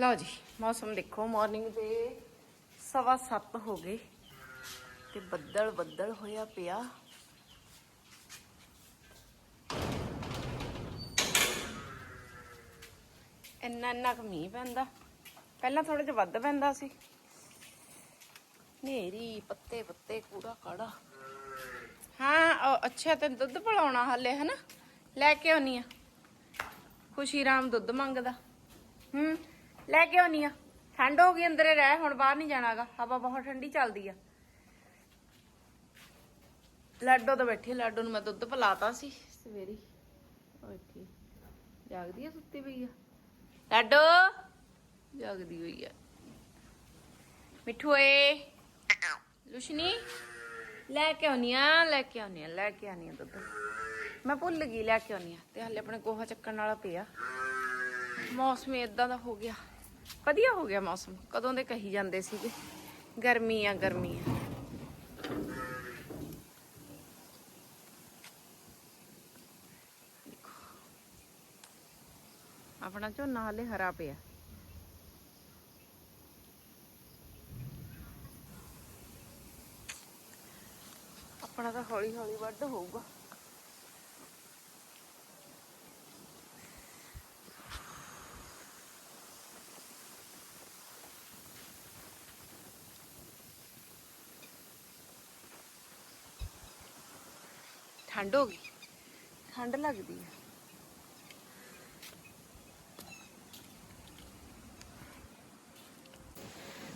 ਲਓ ਜੀ, ਮੌਸਮ ਦੇਖੋ ਮਾਰਨਿੰਗ ਦੇ ਸਵਾ ਸੱਤ ਹੋ ਗਏ ਤੇ ਬੱਦਲ ਬੱਦਲ ਹੋਇਆ ਪਿਆ। ਇੰਨਾ ਇੰਨਾ ਮੀਂਹ ਪੈਂਦਾ। ਪਹਿਲਾਂ ਥੋੜਾ ਜਿਹਾ ਵੱਧ ਪੈਂਦਾ ਸੀ। ਨੇਰੀ ਪੱਤੇ ਪੱਤੇ, ਕੂੜਾ ਕਾੜਾ। ਹਾਂ ਅੱਛਾ, ਤੇ ਦੁੱਧ ਪਲਾਉਣਾ ਹਲੇ, ਹਨਾ? ਲੈ ਕੇ ਆਉਣੀ ਆ। ਖੁਸ਼ੀ ਰਾਮ ਦੁੱਧ ਮੰਗਦਾ। ਹੂੰ ਲੈ ਕੇ ਆਉਣੀ ਆ। ਠੰਡ ਹੋ ਗਈ ਅੰਦਰੇ ਰਹਿ ਹੁਣ ਬਾਹਰ ਨਹੀਂ ਜਾਣਾਗਾ ਹਵਾ ਬਹੁਤ ਠੰਡੀ ਚੱਲਦੀ ਆ। ਲਾਡੋ ਤਾਂ ਬੈਠੀ ਆ, ਲਾਡੋ ਨੂੰ ਮੈਂ ਦੁੱਧ ਪਿਲਾਤਾ ਸੀ ਸਵੇਰੀ। ਓਕੇ ਜਾਗਦੀ ਆ ਸੁੱਤੀ ਪਈ ਆ। ਲਾਡੋ! ਜਾਗਦੀ ਹੋਈ ਆ। ਮਿੱਠੂ ਏ ਲੁਸ਼ਨੀ ਲੈ ਕੇ ਆਉਣੀ ਆ ਲੈ ਕੇ ਆਉਣੀ ਆ ਲੈ ਕੇ ਆਉਣੀ ਆ ਦੁੱਧ। ਮੈਂ ਭੁੱਲ ਗਈ ਲੈ ਕੇ ਆਉਣੀ ਆ। ਤੇ ਹਲੇ ਆਪਣੇ ਗੋਹਾ ਚੱਕਣ ਵਾਲਾ ਪਿਆ। ਮੌਸਮ ਇਦਾਂ ਦਾ ਹੋ ਗਿਆ। ਵਧੀਆ ਹੋ ਗਿਆ ਮੌਸਮ, ਕਦੋਂ ਦੇ ਕਹੀ ਜਾਂਦੇ ਸੀਗੇ, ਗਰਮੀ ਆ ਗਰਮੀ ਆ। ਆਪਣਾ ਝੋਨਾ ਹਲੇ ਹਰਾ ਪਿਆ। ਆਪਣਾ ਤਾਂ ਹੌਲੀ ਹੌਲੀ ਵੱਢ ਹੋਊਗਾ। ਠੰਡ ਹੋ ਗਈ? ਠੰਡ ਲੱਗਦੀ ਹੈ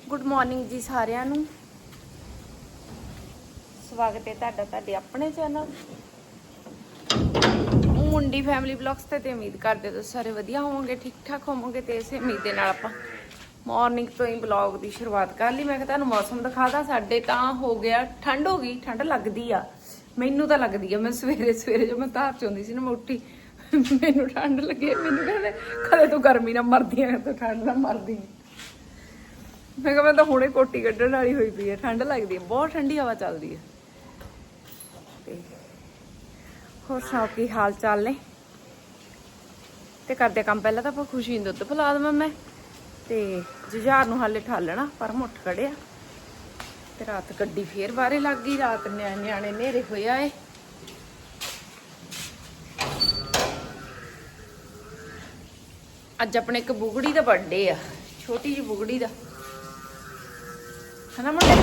ਗੁੱਡ ਮਾਰਨਿੰਗ ਜੀ ਸਾਰਿਆਂ ਨੂੰ। ਸਵਾਗਤ ਹੈ ਤੁਹਾਡਾ ਤੁਹਾਡੇ ਆਪਣੇ ਚੈਨਲ। ਮੁੰਡੀ ਫੈਮਿਲੀ ਬਲੌਗਸ ਤੇ ਤੇ ਉਮੀਦ ਕਰਦੇ ਤੁਸੀਂ ਸਾਰੇ ਵਧੀਆ ਹੋਵੋਗੇ ਠੀਕ ਠਾਕ ਹੋਵੋਗੇ ਤੇ ਇਸੇ ਉਮੀਦ ਦੇ ਨਾਲ ਆਪਾਂ ਮਾਰਨਿੰਗ ਤੋਂ ਹੀ ਬਲੌਗ ਦੀ ਸ਼ੁਰੂਆਤ ਕਰ ਲਈ। ਮੈਂ ਕਿਹਾ ਤੁਹਾਨੂੰ ਮੌਸਮ ਦਿਖਾਦਾ ਸਾਡੇ ਤਾਂ ਹੋ ਗਿਆ ਠੰਡ ਹੋ ਗਈ ਠੰਡ ਲੱਗਦੀ ਆ। ਮੈਨੂੰ ਤਾਂ ਲੱਗਦੀ ਆ, ਮੈਂ ਸਵੇਰੇ ਸਵੇਰੇ ਜੋ ਮੈਂ ਧਾਰ ਚ ਚੋਂਦੀ ਸੀ ਨਾ, ਮੈਂ ਉੱਠੀ, ਮੈਨੂੰ ਠੰਡ ਲੱਗੇ, ਮੈਨੂੰ ਕਹਿੰਦੇ, ਕਦੇ ਤੂੰ ਗਰਮੀ ਨਾਲ ਮਰਦੀ ਆ, ਤੂੰ ਠੰਡ ਨਾਲ ਮਰਦੀ ਮੈਂ ਕਿਹਾ, ਮੈਂ ਤਾਂ ਹੁਣੇ ਕੋਟੀ ਕੱਢਣ ਵਾਲੀ ਹੋਈ ਪਈ ਹੈ ਠੰਡ ਲੱਗਦੀ ਹੈ ਬਹੁਤ ਠੰਡੀ ਹਵਾ ਚੱਲਦੀ ਹੈ ਤੇ ਹੋਰ ਸੁਣਾਓ, ਕੀ ਹਾਲ ਚਾਲ ਨੇ? ਤੇ ਕਰਦੇ ਕੰਮ ਪਹਿਲਾਂ ਤਾਂ ਆਪਾਂ ਖੁਸ਼ੀ ਨੂੰ ਦੁੱਧ ਪਿਲਾ ਦਵਾਂ ਮੈਂ। ਤੇ ਜੁਝਾਰ ਨੂੰ ਹਾਲੇ ਠਾਲਣਾ, ਪਰ ਮੁੱਠ ਖੜਿਆ ਤੇ ਰਾਤ ਗੱਡੀ ਫੇਰ ਬਾਰੇ ਲੱਗ ਗਈ, ਰਾਤ ਨਿਆ- ਨਿਆਣੇ ਨੇਰੇ ਹੋਇਆ ਏ ਅੱਜ ਆਪਣੇ ਇੱਕ ਬੁਗੜੀ ਦਾ ਬਰਥਡੇ ਆ, ਛੋਟੀ ਜਿਹੀ ਬੁਗੜੀ ਦਾ। ਹਨਾ ਮੁੰਡੇ?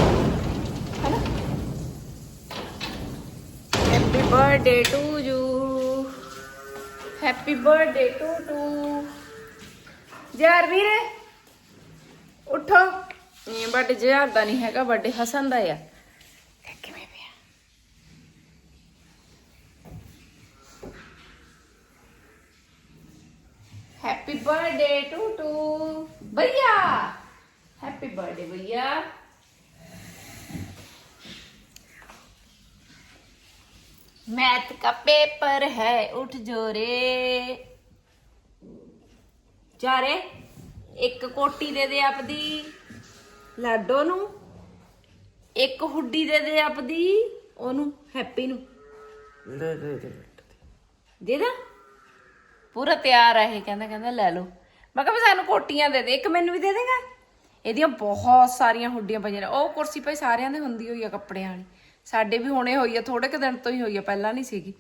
ਹਨਾ? Happy birthday to you happy birthday to to ਯਾਰ ਵੀਰੇ ਉਠੋ। ਇਹ ਬਰਥਡੇ ਜਿਆਰ ਦਾ ਨਹੀਂ ਹੈਗਾ ਬਰਥਡੇ ਹਸਨ ਦਾ ਆ ਦੇਖ ਕਿਵੇਂ ਪਿਆ हैप्पी बर्थडे टू टू भैया हैप्पी बर्थडे भैया मैथ का पेपर है उठ जो रे ਜਾ ਰੇ ਇੱਕ ਕੋਟੀ ਦੇ ਦੇ ਆਪਦੀ ਲਾਡੋ ਨੂੰ ਇੱਕ ਹੁੱਡੀ ਦੇ ਦੇ ਆਪਦੀ ਉਹਨੂੰ ਹੈਪੀ ਨੂੰ। ਦੇ ਦਾ ਪੂਰਾ ਤਿਆਰ ਆ ਇਹ ਕਹਿੰਦਾ ਕਹਿੰਦਾ ਲੈ ਲਓ। ਮੈਂ ਕਿਹਾ ਵੀ ਸਾਨੂੰ ਕੋਟੀਆਂ ਦੇ ਦੇ ਇੱਕ ਮੈਨੂੰ ਵੀ ਦੇ ਦੇਗਾ? ਇਹਦੀਆਂ ਬਹੁਤ ਸਾਰੀਆਂ ਹੁੱਡੀਆਂ ਪਈਆਂ ਨੇ। ਉਹ ਕੁਰਸੀ ਪਈ ਸਾਰਿਆਂ ਦੇ ਹੁੰਦੀ ਹੋਈ ਆ ਕੱਪੜਿਆਂ ਵਾਲੀ। ਸਾਡੇ ਵੀ ਹੁਣੇ ਹੋਈ ਆ ਥੋੜੇ ਕੁ ਦਿਨ ਤੋਂ ਹੀ ਹੋਈ ਆ ਪਹਿਲਾਂ ਨਹੀਂ ਸੀਗੀ।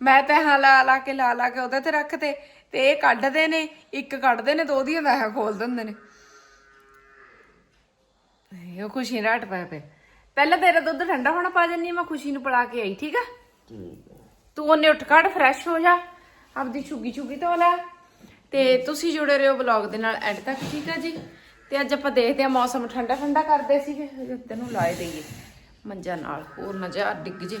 ਮੈਂ ਤਾਂ ਹਾਂ ਲਾ ਲਾ ਕੇ ਲਾ ਲਾ ਕੇ ਉਹਦੇ ਤੇ ਰੱਖਤੇ ਤੇ ਇਹ ਕੱਢਦੇ ਨੇ ਇੱਕ ਕੱਢਦੇ ਨੇ ਤੇ ਉਹਦੀਆਂ ਦਾ ਖੋਲ ਦਿੰਦੇ ਨੇ। ਇਹ ਖੁਸ਼ੀ ਰਾਟ ਪੈ ਪਏ ਪਹਿਲਾਂ ਤੇਰਾ ਦੁੱਧ ਠੰਡਾ ਹੋਣਾ ਪਾ ਜੰਨੀ ਮੈਂ ਖੁਸ਼ੀ ਨੂੰ ਪਿਲਾ ਕੇ ਆਈ, ਠੀਕ ਆ? ਤੂੰ ਉਹਨੇ ਉੱਠ ਕੱਢ ਫਰੈਸ਼ ਹੋ ਜਾ, ਆਪਦੀ ਛੁੱਗੀ ਛੁੱਗੀ ਧੋ ਲੈ। ਤੇ ਤੁਸੀਂ ਜੁੜੇ ਰਹੋ ਵਲੌਗ ਦੇ ਨਾਲ ਐਡ ਤੱਕ, ਠੀਕ ਆ ਜੀ? ਤੇ ਅੱਜ ਆਪਾਂ ਦੇਖਦੇ ਆ ਮੌਸਮ ਠੰਡਾ ਠੰਡਾ ਕਰਦੇ ਸੀਗੇ ਤੈਨੂੰ ਲਾਏ ਦਈਏ। ਮੰਜਾ ਨਾਲ, ਹੋਰ ਨਾ ਜਾ, ਡਿੱਗ ਜੇ।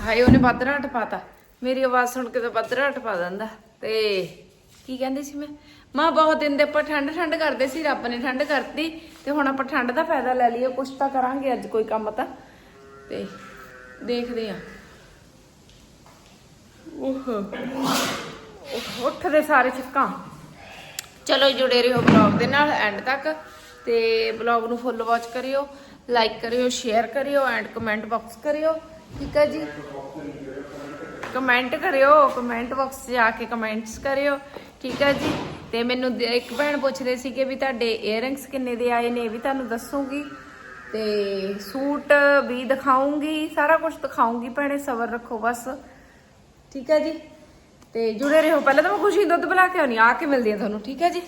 ਹਾਏ, ਉਹਨੇ ਬੱਦਰਾਟ ਪਾਤਾ। ਮੇਰੀ ਆਵਾਜ਼ ਸੁਣ ਕੇ ਤਾਂ ਬੱਦਰਾਟ ਪਾ ਦਿੰਦਾ। ਤੇ ਕੀ ਕਹਿੰਦੀ ਸੀ ਮੈਂ? ਮਾਂ, ਬਹੁਤ ਦਿਨ ਦੇ ਆਪਾਂ ਠੰਡ ਠੰਡ ਕਰਦੇ ਸੀ, ਰੱਬ ਨੇ ਠੰਡ ਕਰਤੀ ਤੇ ਹੁਣ ਆਪਾਂ ਠੰਡ ਦਾ ਫਾਇਦਾ ਲੈ ਲਈਏ, ਕੁਛ ਤਾਂ ਕਰਾਂਗੇ ਅੱਜ ਕੋਈ ਕੰਮ ਤਾਂ। ਤੇ ਦੇਖਦੇ ਆ ਓਹ ਉੱਠਦੇ ਸਾਰੇ ਚਿੱਕਾਂ ਚਲੋ ਜੁੜੇ ਰਹੋ ਬਲੌਗ ਦੇ ਨਾਲ ਐਂਡ ਤੱਕ ਤੇ ਬਲੌਗ ਨੂੰ ਫੁੱਲ ਵਾਚ ਕਰਿਓ ਲਾਈਕ ਕਰਿਓ ਸ਼ੇਅਰ ਕਰਿਓ ਐਂਡ ਕਮੈਂਟ ਬਾਕਸ ਕਰਿਓ। ਠੀਕ ਹੈ ਜੀ? ਕਮੈਂਟ ਕਰਿਓ ਕਮੈਂਟ ਬਾਕਸ 'ਚ ਜਾ ਕੇ ਕਮੈਂਟਸ ਕਰਿਓ, ਠੀਕ ਹੈ ਜੀ? ਤੇ ਮੈਨੂੰ ਦ- ਇੱਕ ਭੈਣ ਪੁੱਛਦੇ ਸੀ ਕਿ ਵੀ ਤੁਹਾਡੇ ਇਅਰਿੰਗਸ ਕਿੰਨੇ ਦੇ ਆਏ ਨੇ, ਇਹ ਵੀ ਤੁਹਾਨੂੰ ਦੱਸੂਗੀ। ਤੇ ਸੂਟ ਵੀ ਦਿਖਾਉਂਗੀ ਸਾਰਾ ਕੁਝ ਦਿਖਾਉਂਗੀ ਭੈਣੇ, ਸਬਰ ਰੱਖੋ ਬਸ। ਠੀਕ ਹੈ ਜੀ? ਤੇ ਜੁੜੇ ਰਹੋ, ਪਹਿਲਾਂ ਤਾਂ ਮੈਂ ਖੁਸ਼ੀ ਦੁੱਧ ਪਿਲਾ ਕੇ ਆਉਣੀ ਆ ਕੇ ਮਿਲਦੀ ਆ ਤੁਹਾਨੂੰ, ਠੀਕ ਹੈ ਜੀ?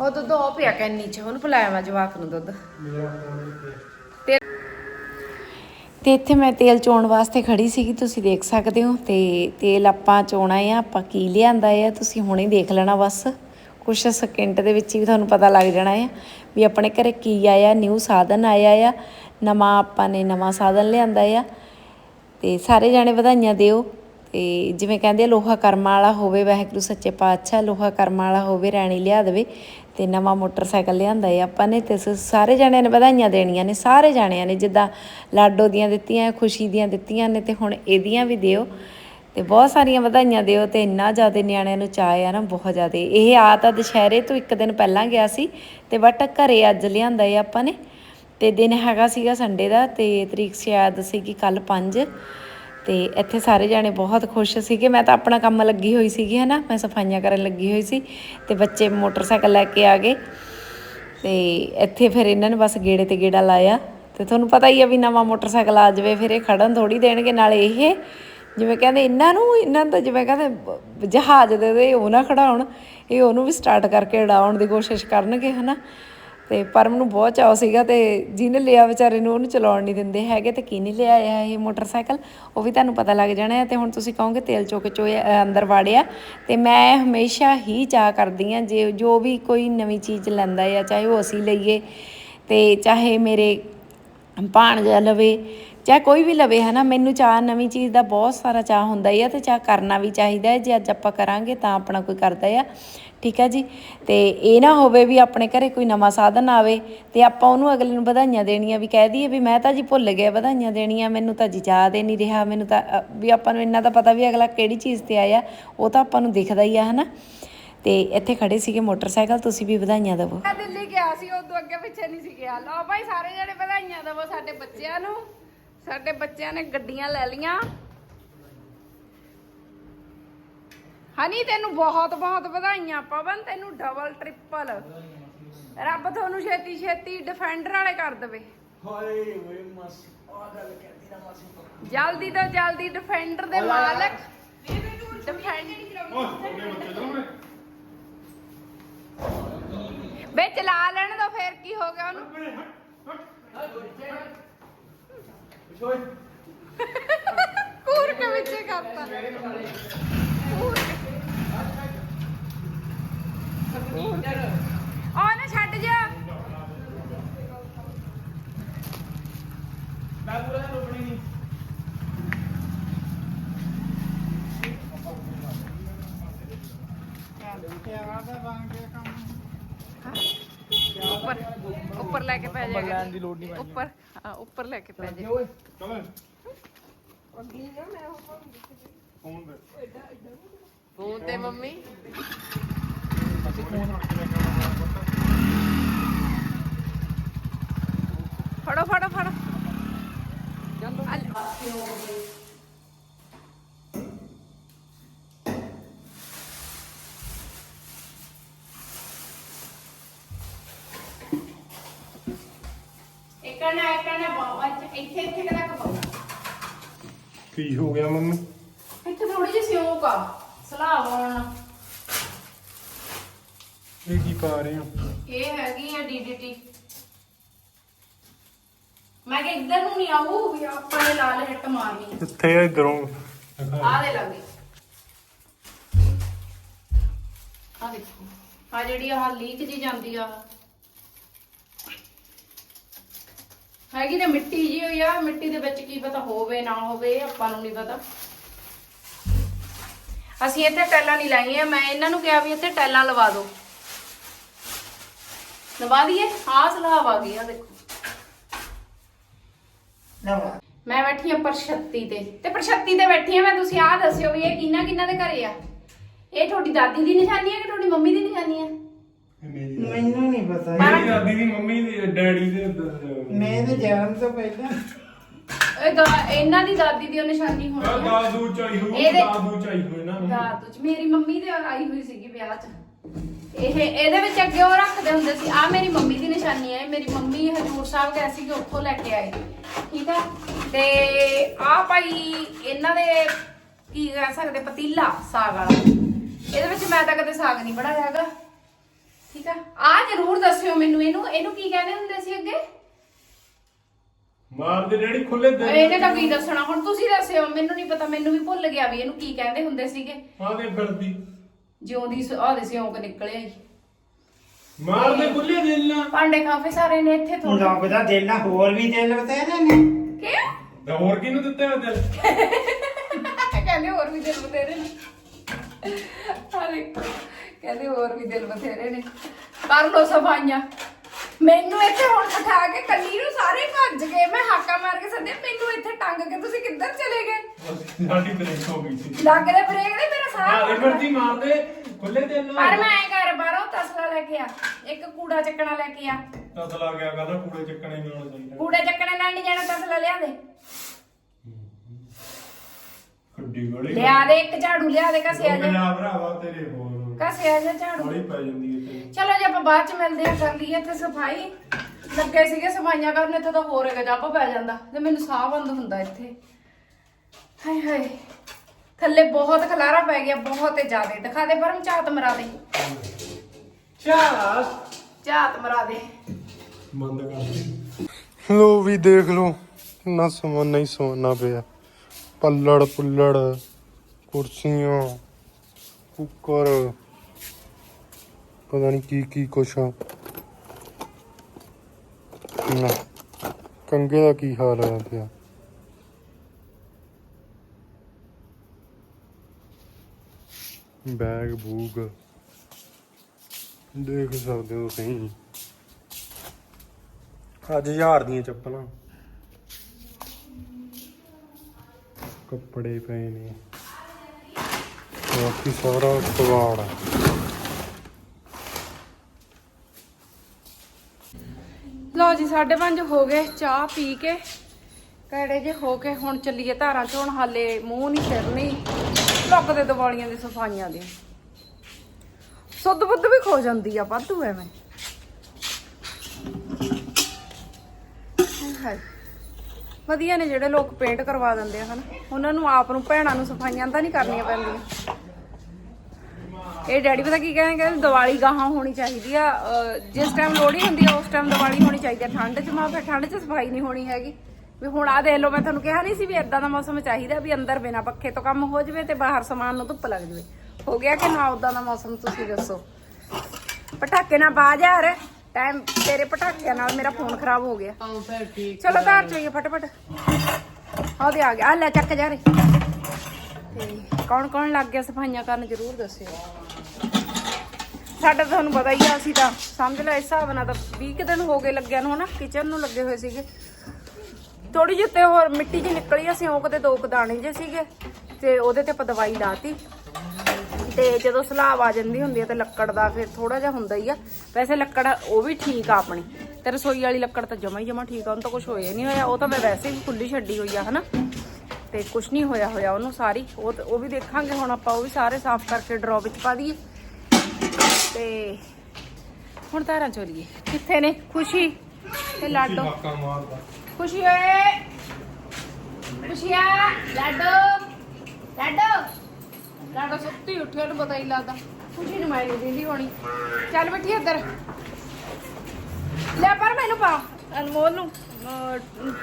ਉਹ ਦੁੱਧ ਉਹ ਪਿਆ ਕੈਨੀ ਚ ਉਹਨੂੰ ਪਿਲਾਇਆ ਮੈਂ ਜਵਾਕ ਨੂੰ ਦੁੱਧ। ਤੇ ਤੇ ਇੱਥੇ ਮੈਂ ਤੇਲ ਚੋਣ ਵਾਸਤੇ ਖੜੀ ਸੀਗੀ, ਤੁਸੀਂ ਦੇਖ ਸਕਦੇ ਹੋ, ਤੇ ਤੇਲ ਆਪਾਂ ਚੋਣਾ ਆ, ਆਪਾਂ ਕੀ ਲਿਆਂਦਾ ਆ, ਤੁਸੀਂ ਹੁਣੇ ਦੇਖ ਲੈਣਾ ਬਸ। ਕੁਛ ਸਕਿੰਟ ਦੇ ਵਿੱਚ ਹੀ ਤੁਹਾਨੂੰ ਪਤਾ ਲੱਗ ਜਾਣਾ ਆ ਵੀ ਆਪਣੇ ਘਰੇ ਕੀ ਆਇਆ ਨਿਊ ਸਾਧਨ ਆਇਆ ਆ, ਨਵਾਂ ਆਪਾਂ ਨੇ ਨਵਾਂ ਸਾਧਨ ਲਿਆਂਦਾ ਆ। ਤੇ ਸਾਰੇ ਜਾਣੇ ਵਧਾਈਆਂ ਦਿਓ, ਤੇ ਜਿਵੇਂ ਕਹਿੰਦੇ ਲੋਹਾ ਕਰਮਾਂ ਵਾਲਾ ਹੋਵੇ, ਵਾਹਿਗੁਰੂ ਸੱਚੇ ਪਾਤਸ਼ਾਹ, ਲੋਹਾ ਕਰਮਾਂ ਵਾਲਾ ਹੋਵੇ, ਰਾਣੀ ਲਿਆ ਦੇਵੇ। ਤੇ ਨਵਾਂ ਮੋਟਰਸਾਈਕਲ ਲਿਆਂਦਾ ਏ। ਆਪਾਂ ਨੇ ਤੇ ਸਾਰੇ ਜਾਣਿਆਂ ਨੇ ਵਧਾਈਆਂ ਦੇਣੀਆਂ ਨੇ, ਸਾਰੇ ਜਾਣਿਆਂ ਨੇ, ਜਿੱਦਾਂ ਲਾਡੋ ਦੀਆਂ ਦਿੱਤੀਆਂ, ਖੁਸ਼ੀ ਦੀਆਂ ਦਿੱਤੀਆਂ ਨੇ ਤੇ ਹੁਣ ਇਹਦੀਆਂ ਵੀ ਦਿਓ। ਤੇ ਬਹੁਤ ਸਾਰੀਆਂ ਵਧਾਈਆਂ ਦਿਓ ਤੇ ਇੰਨਾ ਜ਼ਿਆਦਾ ਨਿਆਣਿਆਂ ਨੂੰ ਚਾਅ ਆ ਨਾ, ਬਹੁਤ ਜ਼ਿਆਦਾ। ਇਹ ਆ ਤਾਂ ਦੁਸ਼ਹਿਰੇ ਤੋਂ ਇੱਕ ਦਿਨ ਪਹਿਲਾਂ ਗਿਆ ਸੀ ਤੇ ਬਟ ਘਰੇ ਅੱਜ ਲਿਆਂਦਾ ਏ ਆਪਾਂ ਨੇ। ਤੇ ਦਿਨ ਹੈਗਾ ਸੀਗਾ ਸੰਡੇ ਦਾ ਤੇ ਤਰੀਕ ਸ਼ਾਇਦ ਸੀਗੀ ਕੱਲ 5 ਤੇ ਇੱਥੇ ਸਾਰੇ ਜਾਣੇ ਬਹੁਤ ਖੁਸ਼ ਸੀਗੇ। ਮੈਂ ਤਾਂ ਆਪਣਾ ਕੰਮ ਲੱਗੀ ਹੋਈ ਸੀਗੀ, ਹਨਾ? ਮੈਂ ਸਫਾਈਆਂ ਕਰਨ ਲੱਗੀ ਹੋਈ ਸੀ ਤੇ ਬੱਚੇ ਮੋਟਰਸਾਈਕਲ ਲੈ ਕੇ ਆ ਗਏ। ਤੇ ਇੱਥੇ ਫਿਰ ਇਹਨਾਂ ਨੇ ਬਸ ਗੇੜੇ ਤੇ ਗੇੜਾ ਲਾਇਆ। ਤੇ ਤੁਹਾਨੂੰ ਪਤਾ ਹੀ ਆ ਵੀ ਨਵਾਂ ਮੋਟਰਸਾਈਕਲ ਆ ਜਾਵੇ, ਫਿਰ ਇਹ ਖੜਨ ਥੋੜੀ ਦੇਣਗੇ, ਨਾਲ ਇਹ ਜਿਵੇਂ ਕਹਿੰਦੇ ਇਹਨਾਂ ਨੂੰ, ਇਹਨਾਂ ਦਾ ਜਿਵੇਂ ਕਹਿੰਦੇ ਜਹਾਜ਼ ਦੇ ਦੇ, ਉਹ ਨਾ ਖੜਾਉਣ। ਇਹ ਉਹਨੂੰ ਵੀ ਸਟਾਰਟ ਕਰਕੇ ਉਡਾਉਣ ਦੀ ਕੋਸ਼ਿਸ਼ ਕਰਨਗੇ, ਹਨਾ? ਤੇ ਪਰਮ ਨੂੰ ਬਹੁਤ ਚਾਅ ਸੀਗਾ ਤੇ ਜਿਹਨੇ ਲਿਆ ਵਿਚਾਰੇ ਨੂੰ ਉਹਨੂੰ ਚਲਾਉਣ ਨਹੀਂ ਦਿੰਦੇ ਹੈਗੇ ਤੇ ਕੀ ਨਹੀਂ ਲਿਆਇਆ ਇਹ ਮੋਟਰਸਾਈਕਲ ਉਹ ਵੀ ਤੁਹਾਨੂੰ ਪਤਾ ਲੱਗ ਜਾਣਾ ਹੈ ਤੇ ਹੁਣ ਤੁਸੀਂ ਕਹੋਗੇ ਤੇਲ ਚੋਕ ਚੋਏ ਅ, ਅੰਦਰ ਵਾੜਿਆ ਤੇ ਮੈਂ ਹਮੇਸ਼ਾ ਹੀ ਚਾਹ ਕਰਦੀ ਆ ਜੇ ਜੋ ਵੀ ਕੋਈ ਨਵੀਂ ਚੀਜ਼ ਲੈਂਦਾ ਆ ਚਾਹੇ ਉਹ ਅਸੀਂ ਲਈਏ ਤੇ ਚਾਹੇ ਮੇਰੇ ਭਾਣਜਾ ਲਵੇ ਚਾਹੇ ਕੋਈ ਵੀ ਲਵੇ ਹਨਾ ਮੈਨੂੰ ਚਾਹ ਨਵੀਂ ਚੀਜ਼ ਦਾ ਬਹੁਤ ਸਾਰਾ ਚਾਹ ਹੁੰਦਾ ਹੀ ਆ ਤੇ ਚਾਹ ਕਰਨਾ ਵੀ ਚਾਹੀਦਾ ਹੈ ਜੇ ਅੱਜ ਆਪਾਂ ਕਰਾਂਗੇ ਤਾਂ ਆਪਣਾ ਕੋਈ ਕਰਦਾ ਆ। ਠੀਕ ਹੈ ਜੀ? ਤੇ ਇਹ ਨਾ ਹੋਵੇ ਵੀ ਆਪਣੇ ਘਰੇ ਕੋਈ ਨਵਾਂ ਸਾਧਨ ਆਵੇ ਤੇ ਆਪਾਂ ਉਹਨੂੰ ਅਗਲੇ ਨੂੰ ਵਧਾਈਆਂ ਦੇਣੀਆਂ, ਵੀ ਕਹਿ ਦਈਏ ਵੀ ਮੈਂ ਤਾਂ ਜੀ ਭੁੱਲ ਗਿਆ ਵਧਾਈਆਂ ਦੇਣੀਆਂ, ਮੈਨੂੰ ਤਾਂ ਜੀ ਯਾਦ ਹੀ ਨਹੀਂ ਰਿਹਾ, ਮੈਨੂੰ ਤਾਂ ਵੀ ਆਪਾਂ ਨੂੰ ਇੰਨਾ ਤਾਂ ਪਤਾ ਵੀ ਅਗਲਾ ਕਿਹੜੀ ਚੀਜ਼ ਤੇ ਆਇਆ, ਉਹ ਤਾਂ ਆਪਾਂ ਨੂੰ ਦਿਖਦਾ ਹੀ ਆ, ਹਨਾ? ਤੇ ਇੱਥੇ ਖੜੇ ਸੀਗੇ ਮੋਟਰਸਾਈਕਲ, ਤੁਸੀਂ ਵੀ ਵਧਾਈਆਂ ਦਿਵੋ। ਦਿੱਲੀ ਗਿਆ ਸੀ, ਉਦੋਂ ਅੱਗੇ ਪਿੱਛੇ ਨਹੀਂ ਸੀ ਗਿਆ। ਲਓ ਭਾਈ, ਸਾਰੇ ਜਣੇ ਵਧਾਈਆਂ ਦਿਵੋ ਸਾਡੇ ਬੱਚਿਆਂ ਨੂੰ। ਸਾਡੇ ਬੱਚਿਆਂ ਨੇ ਗੱਡੀਆਂ ਲੈ ਲੀਆਂ ਹਨੀ ਤੈਨੂੰ ਬਹੁਤ ਬਹੁਤ ਵਧਾਈਆਂ ਪਵਨ ਤੈਨੂੰ ਡਬਲ ਟ੍ਰਿਪਲ ਰੱਬ ਤੁਹਾਨੂੰ ਛੇਤੀ ਛੇਤੀ ਡਿਫੈਂਡਰ ਵਾਲੇ ਕਰ ਦੇਵੇ। ਹਾਏ ਓਏ ਮਸ ਆ ਗੱਲ ਕਹਿੰਦੀ ਨਾ ਮਾਸੀ ਜਲਦੀ ਤੋਂ ਜਲਦੀ ਡਿਫੈਂਡਰ ਦੇ ਮਾਲਕ ਵੇ ਚਲਾ ਲੈਣ ਦੋ ਫੇਰ ਕੀ ਹੋ ਗਿਆ ਉਹਨੂੰ? ਕੂਰ ਕੇ ਵਿੱਚੇ ਕਰਤਾ ਕੂਰ ਕੇ। ਆ ਨਾ ਛੱਡ ਜਾ ਮੈਂ ਪੂਰਾ ਨਾ ਰੋਕਣੀ ਨਹੀਂ ਉੱਪਰ ਉੱਪਰ ਲੈ ਕੇ ਪੈ ਜਾ ਲੈਣ ਦੀ ਲੋੜ ਨਹੀਂ ਪੈਣੀ ਉੱਪਰ ਹਾਂ ਉੱਪਰ ਲੈ ਕੇ ਪੈ ਜਾ ਓਏ ਚਲ ਫੋਨ ਦੇ ਫੋਨ ਤੇ ਮੰਮੀ ਅਸੀਂ ਫੋਨ ਰੱਖ ਕੇ ਲੈ ਕੇ ਆਉਣਾ ਫੜੋ ਫੜੋ ਫੜੋ ਚੱਲ ਇਕਣਾ ਇਕਣਾ ਬਾਬਾ ਇੱਥੇ ਇੱਥੇ ਕਿਹੜਾ ਕਪੜਾ ਕੀ ਹੋ ਗਿਆ ਮੰਮੀ ਇੱਥੇ ਥੋੜੀ ਜਿਹੀ ਸਿਉਂਕ ਆ ਸਲਾਹ ਵਾਲਣਾ ਇਹ ਕੀ ਪਾ ਰਹੇ ਹੋ। ਇਹ ਹੈਗੀ ਆ ਡੀਡੀਟੀ। ਮੈਂ ਕਿ ਇੱਧਰ ਨੂੰ ਨਹੀਂ ਆਊ ਵੀ ਆਪਾਂ ਨੇ ਲਾਲ ਹਿੱਟ ਮਾਰਨੀ ਆ। ਇਧਰੋਂ। ਆ ਦੇ ਲੱਗੇ। ਆ ਦੇਖੋ ਆ ਜਿਹੜੀ ਆ ਲੀਕ ਜੀ ਜਾਂਦੀ ਆ। ਹੈਗੀ ਤੇ ਮਿੱਟੀ ਜੀ ਹੋਈ ਆ ਮਿੱਟੀ ਦੇ ਵਿੱਚ ਕੀ ਪਤਾ ਹੋਵੇ ਨਾ ਹੋਵੇ ਆਪਾਂ ਨੂੰ ਨਹੀਂ ਪਤਾ। ਅਸੀਂ ਇੱਥੇ ਟੈਲਾਂ ਨਹੀਂ ਲਾਈਆਂ ਮੈਂ ਇਹਨਾਂ ਨੂੰ ਕਿਹਾ ਵੀ ਇੱਥੇ ਟੈਲਾਂ ਲਵਾ ਦਿਓ। ਲਵਾ ਦਈਏ ਹਾਂ ਸਲਾਹ ਆ ਗਈ ਆ ਦੇਖੋ। ਮੈਂ ਬੈਠੀ ਆ ਪ੍ਰਸ਼ਤੀ ਤੇ। ਤੇ ਪ੍ਰਸ਼ਤੀ ਤੇ ਬੈਠੀ ਆ ਮੈਂ ਤੁਸੀਂ ਆਹ ਦੱਸਿਓ ਵੀ ਇਹ ਕਿੰਨਾ ਕਿੰਨਾ ਦੇ ਘਰੇ ਆ? ਇਹ ਤੁਹਾਡੀ ਦਾਦੀ ਦੀ ਨਿਸ਼ਾਨੀ ਹੈ ਕਿ ਤੁਹਾਡੀ ਮੰਮੀ ਦੀ ਨਿਸ਼ਾਨੀ ਹੈ ਮੈਨੂੰ ਨਹੀਂ ਪਤਾ। ਮੇਰੀ ਦਾਦੀ ਦੀ ਮੰਮੀ ਦੀ ਡੈਡੀ ਦੇ ਮੇਰੇ ਜਨਮ ਤੋਂ ਪਹਿਲਾਂ। ਇਹ ਦਾ- ਇਹਨਾਂ ਦੀ ਦਾਦੀ ਦੀ ਉਹ ਨਿਸ਼ਾਨੀ ਹੋਣੀ ਆ। ਦਾਦੂ ਚਾਈ ਇਹਦੇ- ਦਾਦੂ ਚਾਈ ਹੋਈ ਨਾ ਮੰਮੀ ਦਾਦੂ ਚ। ਮੇਰੀ ਮੰਮੀ ਦੇ ਆਈ ਹੋਈ ਸੀਗੀ ਵਿਆਹ ਚ। ਇਹ ਇਹਦੇ ਵਿੱਚ ਅੱਗੇ ਉਹ ਰੱਖਦੇ ਹੁੰਦੇ ਸੀ ਆ ਮੇਰੀ ਮੰਮੀ ਦੀ ਨਿਸ਼ਾਨੀ ਹੈ ਮੇਰੀ ਮੰਮੀ ਹਜੂਰ ਸਾਹਿਬ ਗਏ ਸੀ ਕਿ ਉੱਥੋਂ ਲੈ ਕੇ ਆਏ। ਠੀਕ ਆ ਤੇ ਆ ਭਾਈ ਇਹਨਾਂ ਦੇ ਕੀ ਕਹਿ ਸਕਦੇ ਪਤੀਲਾ ਸਾਗ ਵਾਲਾ। ਇਹਦੇ ਵਿੱਚ ਮੈਂ ਤਾਂ ਕਦੇ ਸਾਗ ਨਹੀਂ ਬਣਾਇਆ ਹੈਗਾ। ਠੀਕ ਆ ਆ ਜਰੂਰ ਦੱਸਿਓ ਮੈਨੂੰ ਇਹਨੂੰ ਇਹਨੂੰ ਕੀ ਕਹਿੰਦੇ ਹੁੰਦੇ ਸੀ ਅੱਗੇ? ਮਾਰਦੇ ਡੈਡੀ ਖੁੱਲੇ ਦੇ ਇਹਨੇ ਤਾਂ ਕੀ ਦੱਸਣਾ ਹੁਣ ਤੁਸੀਂ ਦੱਸਿਓ ਮੈਨੂੰ ਨਹੀਂ ਪਤਾ ਮੈਨੂੰ ਵੀ ਭੁੱਲ ਗਿਆ ਵੀ ਇਹਨੂੰ ਕੀ ਕਹਿੰਦੇ ਹੁੰਦੇ ਸੀਗੇ। ਆਦੇ ਫਿਰਦੀ ਜਿਉਂਦੀ ਆਦੇ ਸਿਉਂਕ ਨਿਕਲਿਆ ਹੀ ਮਾਰਦੇ ਖੁੱਲੇ ਦਿਲ ਨਾਲ। ਭਾਂਡੇ ਕਾਫੀ ਸਾਰੇ ਨੇ ਇੱਥੇ ਥੋੜੇ ਲੱਗਦਾ ਦਿਲ ਨਾਲ ਹੋਰ ਵੀ ਦਿਲ ਬਤੇਰੇ ਨੇ ਕੀ ਤਾਂ ਹੋਰ ਕਿਹਨੂੰ ਦਿੱਤੇ ਹੋਏ ਦਿਲ? ਕਹਿੰਦੇ ਹੋਰ ਵੀ ਦਿਲ ਬਥੇਰੇ ਨੇ। ਆ ਦੇਖੋ ਕਹਿੰਦੇ ਹੋਰ ਵੀ ਦਿਲ ਬਥੇਰੇ ਨੇ। ਕਰ ਲੋ ਸਫਾਈਆਂ। ਮੈਨੂੰ ਇੱਥੇ ਹੁਣ ਉਠਾ ਕੇ ਕੱਲੀ ਨੂੰ ਸਾਰੇ ਭੱਜ ਗਏ। ਮੈਂ ਹਾਕਾ ਮਾਰ ਕੇ ਸੱਦੇ ਮੈਨੂੰ ਇੱਥੇ ਟੰਗ ਕੇ ਤੁਸੀਂ ਕਿੱਧਰ ਚਲੇ ਗਏ? ਸਾਡੀ ਬ੍ਰੇਕ ਹੋ ਗਈ ਸੀ। ਲੱਗਦੇ ਬ੍ਰੇਕ ਦੇ ਮੇਰਾ ਸਾਰਾ ਆਦੇ ਫਿਰਦੀ ਮਾਰਦੇ ਖੁੱਲੇ ਦਿਲ ਪਰ ਨਾਲ ਮੈਂ ਐ ਕਰ ਬਾਹਰੋਂ ਤਸਲਾ ਲੈ ਕੇ ਆ। ਇੱਕ ਕੂੜਾ ਚੱਕਣਾ ਲੈ ਕੇ ਆ। ਤਸਲਾ ਗਿਆ ਕਹਿੰਦਾ ਕੂੜੇ ਚੱਕਣੇ ਨਹੀਂ ਆਉਣਾ ਚਾਹੀਦਾ। ਕੂੜੇ ਚੱਕਣੇ ਨਾਲ ਨਹੀਂ ਜਾਣਾ ਤਸਲਾ ਲਿਆ ਦੇ। ਖੱਡੀ ਗੜੀ ਲਿਆ ਦੇ ਇੱਕ ਝਾੜੂ ਲਿਆ ਦੇ ਕਸਿਆ ਜਾ। ਮੇਰਾ ਭਰਾਵਾ ਤੇਰੇ ਹੋਰ। ਕਸਿਆ ਜਾ ਝਾੜੂ? ਬੜੀ ਪੈ ਜਾਂਦੀ ਹੈ ਚਲੋ ਜੇ ਆਪਾਂ ਬਾਅਦ ਚ ਮਿਲਦੇ ਆ ਕਰ ਲਈਏ ਤੇ ਸਫ਼ਾਈ। ਲੱਗੇ ਸੀਗੇ ਸਫਾਈਆਂ ਕਰਨ ਇੱਥੇ ਤਾਂ ਹੋਰ ਇੱਕ ਜੱਬ ਪੈ ਜਾਂਦਾ। ਤੇ ਮੈਨੂੰ ਸਾਹ ਬੰਦ ਹੁੰਦਾ ਇੱਥੇ। ਹਾਏ ਹਾਏ ਥੱਲੇ ਬਹੁਤ ਖਲਾਰਾ ਪੈ ਗਿਆ ਬਹੁਤ ਹੀ ਜ਼ਿਆਦਾ। ਦਿਖਾ ਦੇ ਪਰਮ ਝਾਤ ਮਰਾ ਦੇ। ਚਾਸ ਝਾਤ ਮਰਾ ਦੇ। ਬੰਦ ਕਰ। ਲੋ ਵੀ ਦੇਖ ਲੋ ਕਿੰਨਾ ਸਮਾਨ ਨਹੀਂ ਸੋਨਾ ਪਿਆ। ਪੱਲੜ ਪੁੱਲੜ ਕੁਰਸੀਆਂ ਕੁੱਕਰ। ਪਤਾ ਨਹੀਂ ਕੀ ਕੀ ਕੁਛ ਆ। ਨਾ, ਕੰਗੇ ਦਾ ਕੀ ਹਾਲ ਹੋਇਆ ਪਿਆ? ਬੈਗ, ਬੂਗ। ਦੇਖ ਸਕਦੇ ਹੋ ਤੁਸੀਂ। ਅੱਜ ਹਜ਼ਾਰ ਦੀਆਂ ਚੱਪਲਾਂ। ਕੱਪੜੇ ਪਏ ਨੇ। ਬਾਕੀ ਸਾਰਾ ਕਵਾੜ ਆ। ਲਓ ਜੀ 5:30 ਹੋ ਗਏ, ਚਾਹ ਪੀ ਕੇ। ਕੜੇ ਜੇ ਹੋ ਕੇ ਹੁਣ ਚੱਲੀਏ ਧਾਰਾਂ ਚੋਣ, ਹਾਲੇ ਮੂੰਹ ਨਹੀਂ ਸਿਰ ਨਹੀਂ ਲੱਗਦੇ ਦੀਵਾਲੀਆਂ ਦੀ ਸਫਾਈਆਂ ਦੀ ਸੁੱਧ ਬੁੱਧ ਵੀ ਖੋ ਜਾਂਦੀ ਆ, ਵਾਧੂ ਐਵੇਂ। ਵਧੀਆ ਨੇ ਜਿਹੜੇ ਲੋਕ ਪੇਂਟ ਕਰਵਾ ਦਿੰਦੇ ਆ, ਹਨਾ। ਉਹਨਾਂ ਨੂੰ ਆਪ ਨੂੰ, ਭੈਣਾਂ ਨੂੰ ਸਫਾਈਆਂ ਤਾਂ ਨਹੀਂ ਕਰਨੀਆਂ ਪੈਂਦੀਆਂ। ਇਹ ਡੈਡੀ ਪਤਾ ਕੀ ਕਹਿੰਦੇ ਕਹਿੰਦੇ ਦੀਵਾਲੀ ਗਾਹਾਂ ਹੋਣੀ ਚਾਹੀਦੀ ਆ। ਜਿਸ ਟਾਈਮ ਲੋਹੜੀ ਹੁੰਦੀ ਆ ਉਸ ਟਾਈਮ ਦੀਵਾਲੀ ਹੋਣੀ ਚਾਹੀਦੀ ਆ। ਠੰਡ 'ਚ ਮਾਂ ਫਿਰ ਠੰਡ 'ਚ ਸਫ਼ਾਈ ਨਹੀਂ ਹੋਣੀ ਹੈਗੀ। ਵੀ ਹੁਣ ਆ ਦੇਖ ਲਓ ਮੈਂ ਤੁਹਾਨੂੰ ਕਿਹਾ ਨਹੀਂ ਸੀ ਵੀ ਇਦਾਂ ਦਾ ਮੌਸਮ ਚਾਹੀਦਾ ਵੀ ਅੰਦਰ ਬਿਨਾ ਪੱਖੇ ਤੋਂ ਕੰਮ ਹੋ ਜਾਵੇ ਤੇ ਬਾਹਰ ਸਮਾਨ ਨੂੰ ਧੁੱਪ ਲੱਗ ਜਾਵੇ। ਹੋ ਗਿਆ ਕਿ ਨਾ ਉਦਾਂ ਦਾ ਮੌਸਮ ਤੁਸੀਂ ਦੱਸੋ? ਪਟਾਕੇ ਨਾ ਬਾਜ ਯਾਰ। ਟਾਈਮ ਤੇਰੇ ਪਟਾਕਿਆਂ ਨਾਲ ਮੇਰਾ ਫੋਨ ਖਰਾਬ ਹੋ ਗਿਆ। ਚਲੋ ਘਰ ਚੋਈਏ ਫਟਾਫਟ। ਆਦੇ ਆ ਗਿਆ। ਆ ਲੈ ਚੱਕ ਜਾ ਰੇ। ਤੇ ਕੌਣ ਕੌਣ ਲੱਗ ਗਿਆ ਸਫਾਈਆਂ ਕਰਨ ਜ਼ਰੂਰ ਦੱਸਿਓ। ਸਾਡਾ ਤਾਂ ਤੁਹਾਨੂੰ ਪਤਾ ਹੀ ਆ, ਅਸੀਂ ਤਾਂ ਸਮਝ ਲਓ, ਇਸ ਹਿਸਾਬ ਨਾਲ ਤਾਂ 20 ਕੁ ਦਿਨ ਹੋ ਗਏ ਲੱਗਿਆ ਨੂੰ, ਹਨਾ? ਕਿਚਨ ਨੂੰ ਲੱਗੇ ਹੋਏ ਸੀਗੇ। ਥੋੜੀ ਜਿਹੀ ਤੇ ਹੋਰ ਮਿੱਟੀ ਜੀ ਨਿਕਲੀ, ਅਸੀਂ ਉਹ ਕਦੇ ਦੋ ਕੁ ਦਾਣੇ ਜੇ ਸੀਗੇ, ਤੇ ਉਹਦੇ ਤੇ ਆਪਾਂ ਦਵਾਈ ਲਾਤੀ। ਤੇ ਜਦੋਂ ਸਲਾਬ ਆ ਜਾਂਦੀ ਹੁੰਦੀ ਹੈ ਤੇ ਲੱਕੜ ਦਾ ਫਿਰ ਥੋੜਾ ਜਿਹਾ ਹੁੰਦਾ ਹੀ ਆ। ਵੈਸੇ ਲੱਕੜ ਉਹ ਵੀ ਠੀਕ ਆ ਆਪਣੀ, ਤੇ ਰਸੋਈ ਵਾਲੀ ਲੱਕੜ ਤਾਂ ਜਮਾ ਹੀ ਜਮਾ ਠੀਕ ਆ, ਉਹਨੂੰ ਤਾਂ ਕੁਝ ਹੋਇਆ ਨਹੀਂ ਹੋਇਆ। ਉਹ ਤਾਂ ਮੈਂ ਵੈਸੇ ਵੀ ਖੁੱਲੀ ਛੱਡੀ ਹੋਈ ਆ, ਹਨਾ? ਤੇ ਕੁਝ ਨਹੀਂ ਹੋਇਆ ਹੋਇਆ ਉਹਨੂੰ ਸਾਰੀ। ਉਹ ਉਹ ਵੀ ਦੇਖਾਂਗੇ, ਹੁਣ ਆਪਾਂ ਉਹ ਵੀ ਸਾਰੇ ਸਾਫ਼ ਕਰਕੇ ਡਰੋ ਵਿੱਚ ਪਾ ਦਈਏ। ਤੇ ਹੁਣ ਤਾਰਾਂ ਚੋਰੀਏ। ਕਿੱਥੇ ਨੇ? ਖੁਸ਼ੀ। ਤੇ ਲਾਡੋ। ਮਾਰਦਾ। ਖੁਸ਼ੀ ਓਏ। ਖੁਸ਼ੀਆ ਲਾਡੋ। ਲਾਡੋ। ਲਾਡੋ ਸੁੱਤੀ ਉੱਠਿਆ ਨੂੰ ਪਤਾ ਹੀ ਲੱਗਦਾ। ਖੁਸ਼ੀ ਨੂੰ ਮੈਂ ਨਹੀਂ ਦਿੰਦੀ ਹੋਣੀ। ਚੱਲ ਬੈਠੀ ਇੱਧਰ। ਲੈ ਪਰ ਮੈਨੂੰ ਪਾ। ਅਨਮੋਲ ਨੂੰ।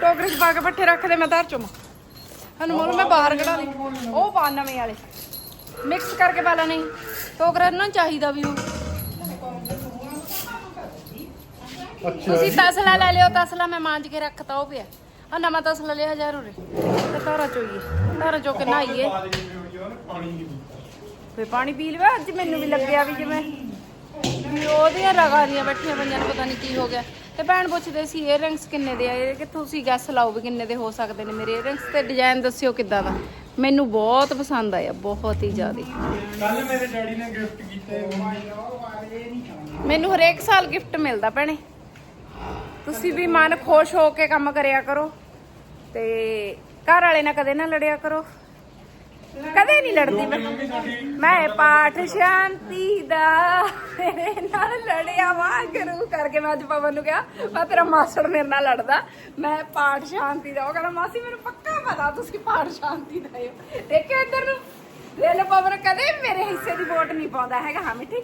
ਟੋਕਰੀ 'ਚ ਪਾ ਕੇ ਪੱਠੇ ਰੱਖ ਦੇ ਮੈਂ ਧਰ ਚੁਮਾ। ਅਨਮੋਲ ਮੈਂ ਬਾਹਰ ਕਢਾ ਲਈ। ਉਹ ਪਾ ਨਵੇਂ ਵਾਲੇ। ਮਿਕਸ ਕਰਕੇ ਪਾ ਲੈਣੇ। ਟੋਕਰਾ ਨੂੰ ਚਾਹੀਦਾ ਵੀ ਉਹ। ਤੁਸੀਂ ਤਸਲਾ ਲੈ ਲਿਓ ਤਸਲਾ ਮੈਂ ਮਾਂਜ ਕੇ ਰੱਖਤਾ ਉਹ ਪਿਆ ਆ ਨਵਾਂ ਤਸਲਾ ਲਿਆ ਹਜ਼ਾਰ ਉਰੇ। ਤੇ ਤਾਰਾ ਚੋਈਏ। ਤਾਰਾ ਚੋ ਕੇ ਨਹਾਈਏ। ਫੇ ਪਾਣੀ ਪੀ ਲਵਾ ਅੱਜ ਮੈਨੂੰ ਵੀ ਲੱਗਿਆ ਵੀ ਜਿਵੇਂ ਵੀ ਉਹਦੀਆਂ ਰਗਾਂ ਦੀਆਂ ਬੈਠੀਆਂ ਪਈਆਂ ਨੇ ਪਤਾ ਨਹੀਂ ਕੀ ਹੋ ਗਿਆ। ਤੇ ਭੈਣ ਪੁੱਛਦੇ ਸੀ ਏਅਰਿੰਗਸ ਕਿੰਨੇ ਦੇ ਆ ਇਹ ਕਿ ਤੁਸੀਂ ਗੈਸ ਲਾਓ ਵੀ ਕਿੰਨੇ ਦੇ ਹੋ ਸਕਦੇ ਨੇ ਮੇਰੇ ਏਅਰਿੰਗਸ ਤੇ ਡਿਜ਼ਾਈਨ ਦੱਸਿਓ ਕਿੱਦਾਂ ਦਾ। ਮੈਨੂੰ ਬਹੁਤ ਪਸੰਦ ਆਇਆ ਬਹੁਤ ਹੀ ਜ਼ਿਆਦਾ। ਕੱਲ ਮੇਰੇ ਡੈਡੀ ਨੇ ਗਿਫਟ ਕੀਤੇ। ਮੈਨੂੰ ਹਰੇਕ ਸਾਲ ਗਿਫਟ ਮਿਲਦਾ ਭੈਣੇ। ਤੁਸੀਂ ਵੀ ਮਨ ਖੁਸ਼ ਹੋ ਕੇ ਕੰਮ ਕਰਿਆ ਕਰੋ ਤੇ ਘਰ ਵਾਲੇ ਨਾਲ ਕਦੇ ਨਾ ਲੜਿਆ ਕਰੋ। ਕਦੇ ਨਹੀਂ ਲੜਦੀ ਮੈਂ। ਮੈਂ ਪਾਠ ਸ਼ਾਂਤੀ ਦਾ ਤੇਰੇ ਨਾਲ ਲੜਿਆ ਵਾਂ, ਗੁਰੂ ਕਰਕੇ ਮੈਂ ਅੱਜ ਪਵਨ ਨੂੰ ਕਿਹਾ, ਮੈਂ ਤੇਰਾ ਮਾਸੜ ਮੇਰੇ ਨਾਲ ਲੜਦਾ। ਮੈਂ ਪਾਠ ਸ਼ਾਂਤੀ ਦਾ, ਉਹ ਕਹਿੰਦਾ, ਮਾਸੀ, ਮੈਨੂੰ ਪੱਕਾ ਪਤਾ ਤੁਸੀਂ ਪਾਠ ਸ਼ਾਂਤੀ ਦਾ ਹੋ ਦੇਖਿਓ ਇੱਧਰ ਨੂੰ। ਰੇਲ ਪਵਨ, ਕਦੇ ਮੇਰੇ ਹਿੱਸੇ ਦੀ ਵੋਟ ਨਹੀਂ ਪਾਉਂਦਾ ਹੈਗਾ, ਹਾਂ ਮਿੱਠੀ।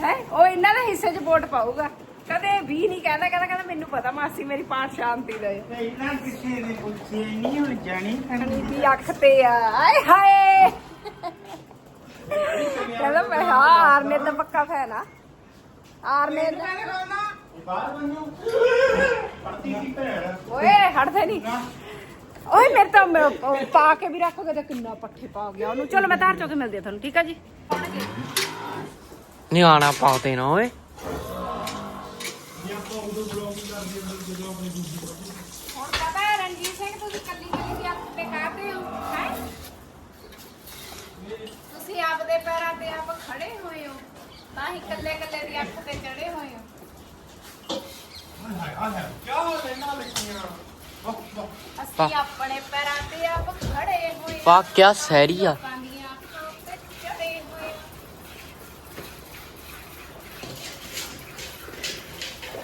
ਹੈ, ਉਹ ਇਹਨਾਂ ਦੇ ਹਿੱਸੇ 'ਚ ਵੋਟ ਪਾਊਗਾ। ਕਦੇ ਵੀ ਨਹੀਂ ਕਹਿੰਦਾ ਕਹਿੰਦਾ ਕਹਿੰਦਾ ਮੈਨੂੰ ਪਤਾ ਮਾਸੀ ਮੇਰੀ ਪਾਠ ਸ਼ਾਂਤੀ ਦਾ। ਹੈ ਪਹਿਲਾਂ ਕਿਸੇ ਨੇ ਪੁੱਛਿਆ ਹੀ ਨਹੀਂ ਹੁਣ ਜਾਣੀ ਦੀ ਅੱਖ ਤੇ ਆ। ਆਏ ਹਾਏ। ਕਹਿੰਦਾ ਮੈਂ ਹਾਂ ਆਰਨੇ ਦਾ ਪੱਕਾ ਫੈਨ ਆ। ਬਾਹਰ ਬੰਨੂ। ਕੀ ਭੈਣ। ਓਏ ਹਟਦੇ ਨਹੀਂ ਓਏ ਮੇਰੇ ਤਾਂ ਪਾ ਕੇ ਵੀ ਰੱਖੋਗੇ ਤੇ ਕਿੰਨਾ ਪੱਠੇ ਪਾ ਗਿਆ ਉਹਨੂੰ। ਚਲੋ ਮੈਂ ਧਾਰ ਚੋ ਕੇ ਮਿਲਦੀ ਆ ਤੁਹਾਨੂੰ ਠੀਕ ਆ ਜੀ? ਨਹੀਂ ਆਣਾ ਪਾਉਤੇ ਨਾ ਓਏ। ਆਪਦੇ ਪੈਰਾਂ ਤੇ ਆਪ ਖੜੇ ਹੋਏ ਹੋ ਤਾਂ ਹੀ ਕੱਲੇ ਕੱਲੇ ਦੀ ਅੱਖ ਤੇ ਚੜੇ ਹੋਏ ਹੋ। ਅਸੀਂ ਆਪਣੇ ਪੈਰਾਂ ਤੇ ਆਪ ਖੜੇ ਹੋਏ ਪਾ ਕਿਆ ਸੈਰੀ ਆ। ਲੋਕਾਂ ਦੀਆਂ ਅੱਖਾਂ ਤੇ ਚੜੇ ਹੋਏ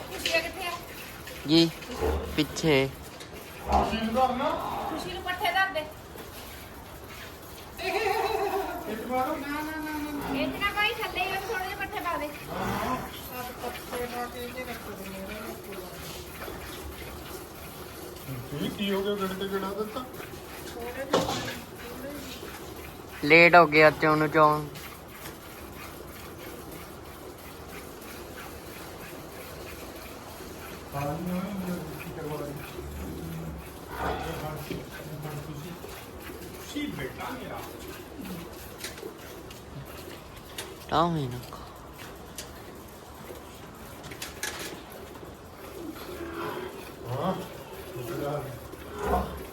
ਤੁਸੀਂ ਕਿੱਥੇ ਆ? ਜੀ ਪਿੱਛੇ। ਖੁਸ਼ੀ ਨੂੰ ਪੱਠੇ ਧਰ ਦੇ। ਇਹ ਚ ਨਾ ਕੋਈ ਥੱਲੇ ਹੀ ਥੋੜੇ ਜਿਹੇ ਪੱਠੇ ਪਾ ਦੇ ਕੀ ਹੋ ਗਿਆ? ਗੱਡੀ ਤੇ ਕਿਹੜਾ ਦਿੱਤਾ? ਲੇਟ ਹੋ ਗਿਆ ਚੋਂ ਚੋਂ। ਸੀ ਬੇਟਾ ਮੇਰਾ। ਤਾਂ ਹੀ ਨਾ ਹਾਂ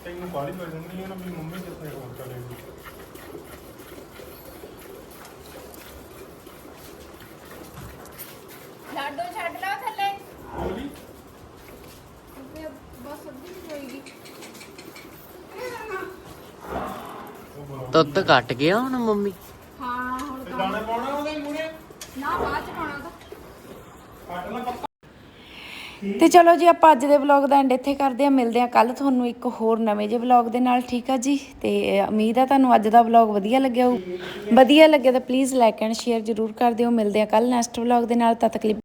ਤੈਨੂੰ ਬਾਲੀ ਪੈ ਜਾਂਦੀ ਹੈ ਨਾ ਵੀ ਮੰਮੀ ਕਿੱਥੇ ਫੋਨ ਕਰੇਗੀ ਲਾਡੋ ਛੱਡ ਲਾ ਥੱਲੇ ਬੋਲੀ ਤੇ ਬਸ ਅੱਧੀ ਹੀ ਹੋਏਗੀ ਉਹ ਬੋਲ ਦੁੱਧ ਘਟ ਗਿਆ ਹੁਣ ਮੰਮੀ। ਹਾਂ ਹੁਣ ਤੇ ਤਾਂ ਦਾਣੇ ਪਾਉਣਾ ਉਹਦੇ ਮੂਰੇ ਨਾ ਬਾਅਦ ਚ ਪਾਉਣਾ ਤਾਂ ਕੱਟ ਲੈ ਪੱਤਾ ਤੇ ਚਲੋ ਜੀ ਆਪਾਂ ਅੱਜ ਦੇ ਵਲੌਗ ਦਾ ਐਂਡ ਇੱਥੇ ਕਰਦੇ ਆ ਮਿਲਦੇ ਆ ਕੱਲ ਤੁਹਾਨੂੰ ਇੱਕ ਹੋਰ ਨਵੇਂ ਜਿਹੇ ਵਲੌਗ ਦੇ ਨਾਲ ਠੀਕ ਆ ਜੀ? ਤੇ ਉਮੀਦ ਆ ਤੁਹਾਨੂੰ ਅੱਜ ਦਾ ਵਲੌਗ ਵਧੀਆ ਲੱਗਿਆ ਹੋਊ। ਵਧੀਆ ਲੱਗਿਆ ਤਾਂ ਪਲੀਜ਼ ਲਾਈਕ ਐਂਡ ਸ਼ੇਅਰ ਜ਼ਰੂਰ ਕਰ ਦਿਓ। ਮਿਲਦੇ ਆ ਕੱਲ ਨੈਕਸਟ ਵਲੌਗ ਦੇ ਨਾਲ। ਤਦ ਤੱਕ ਲਈ